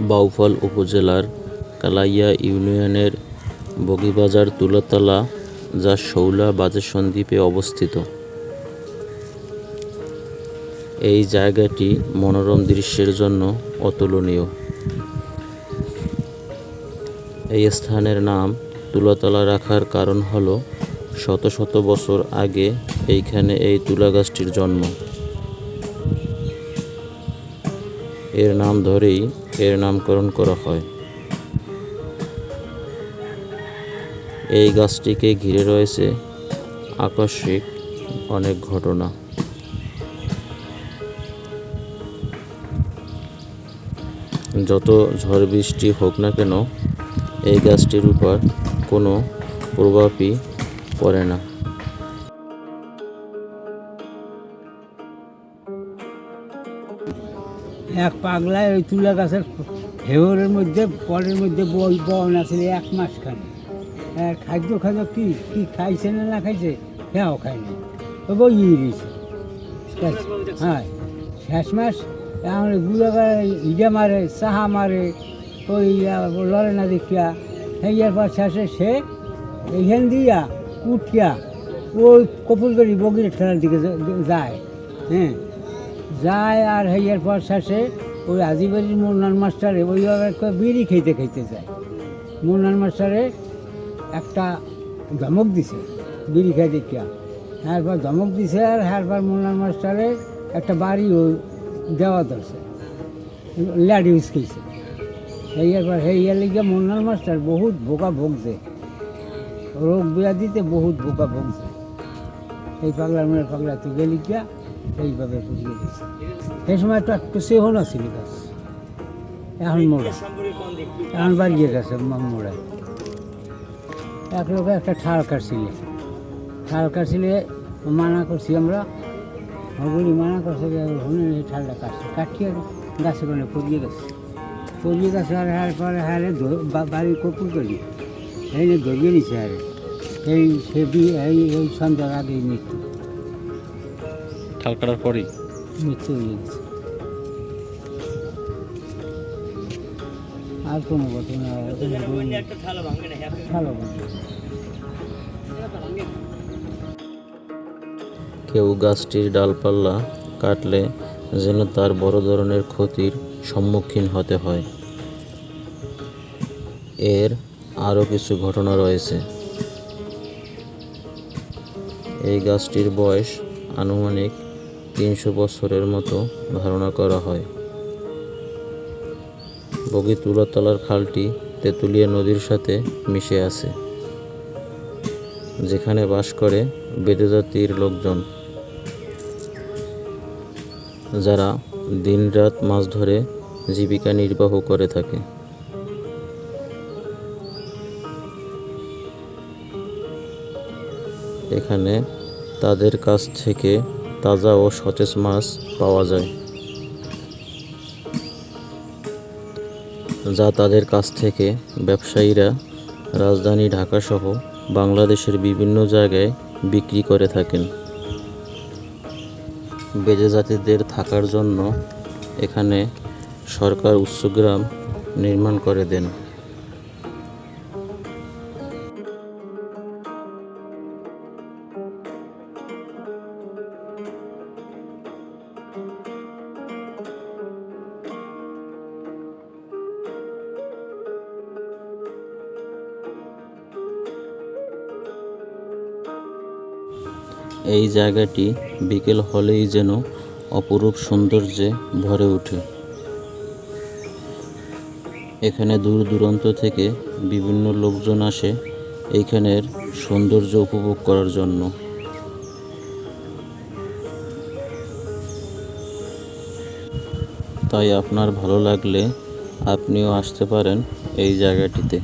বাউফল উপজেলার কালাইয়া ইউনিয়নের বগিবাজার তুলাতলা, যা শৌলা বাজার সন্দ্বীপে অবস্থিত। এই জায়গাটি মনোরম দৃশ্যের জন্য অতুলনীয়। এই স্থানের নাম তুলাতলা রাখার কারণ হল, শত শত বছর আগে এইখানে এই তুলা গাছটির জন্ম। এর নাম ধরেই এর নামকরণ করা হয়। এই গাছটিকে ঘিরে রয়েছে আকস্মিক অনেক ঘটনা। যত ঝড় বৃষ্টি হোক না কেন, এই গাছটির উপর কোনো প্রভাবই পড়ে না। এক পাগলায় ওই তুলা গাছের হেওরের মধ্যে, পরের মধ্যে বই বন আছে এক মাস খানে আর খাদ্য খাদ্য কী? কী খাইছে না না খাইছে? হ্যাঁ খায়নি ও বই দিয়েছে হ্যাঁ শেষ মাস এখনগুলো ইডে মারে, চাহা মারে, ওই লড়ে না দেখিয়া। সেই পর শেষে সে এইখান দিয়া উঠিয়া ওই কপুলগড়ি বগির ঠেলার দিকে যায়। হ্যাঁ যায় আর হেয়ার পর শেষে ওই আজিবাড়ির মুন্নান মাস্টারে ওই আবার বিড়ি খেতে খেতে যায়। মুন্নান মাস্টারে একটা ধমক দিছে, বিড়ি খাই দেখিয়া। এরপর ধমক দিছে আর এরপর মুন্নান মাস্টারে একটা বাড়ি দেওয়া ধরছে ল্যাড ইউজ খেয়েছে পর হেয়ার লিগে মুন্নান মাস্টার বহুত বোকা ভুগছে রোগ ব্যাধিতে বহুত বোকা ভুগছে এই পাগলার মনে পাগলা তুলে লিখিয়া এইভাবে পুড়িয়ে দিচ্ছে সেই সময় তো একটু সেও না ছিল গাছ। এখন মোড়া। এখন বাড়িয়ে গেছে মোড়ায়। এক লোকে একটা ঠাল কাটছিলে। ঠাল কাটছিলে, মানা করছি আমরা। হগুলি মানা করছে হুনে এই ঠালটা কাটছে। কাটিয়ে গাছে মানে পড়িয়ে গেছে। পড়িয়ে গেছে আর হার পরে হারে বাড়ি কপুর করি এই ধরিয়ে নিছে আরে এই সে এই এই সন্ধ্যার আগেই মৃত্যু। ঠাল কাটার পরেই। হয়ে আর কোনো ভালো কেউ গাছটির ডালপাল্লা কাটলে যেন তার বড় ধরনের ক্ষতির সম্মুখীন হতে হয়। এর আরও কিছু ঘটনা রয়েছে। এই গাছটির বয়স আনুমানিক তিনশো বছরের মতো ধারণা করা হয়। বগি তুলাতলার খালটি তেঁতুলিয়া নদীর সাথে মিশে আছে, যেখানে বাস করে বেদে জাতির লোকজন, যারা দিনরাত মাছ ধরে জীবিকা নির্বাহ করে থাকে। এখানে তাদের কাছ থেকে তাজা ও সতেজ মাছ পাওয়া যায়, যা তাদের কাছ থেকে ব্যবসায়ীরা রাজধানী ঢাকাসহ বাংলাদেশের বিভিন্ন জায়গায় বিক্রি করে থাকেন। বেজে জাতিদের থাকার জন্য এখানে সরকার উচ্চগ্রাম নির্মাণ করে দেন। এই জায়গাটি বিকেল হলেই যেন অপরূপ সৌন্দর্যে ভরে ওঠে। এখানে দূর দূরান্ত থেকে বিভিন্ন লোকজন আসে এইখানের সৌন্দর্য উপভোগ করার জন্য। তাই আপনার ভালো লাগলে আপনিও আসতে পারেন এই জায়গাটিতে।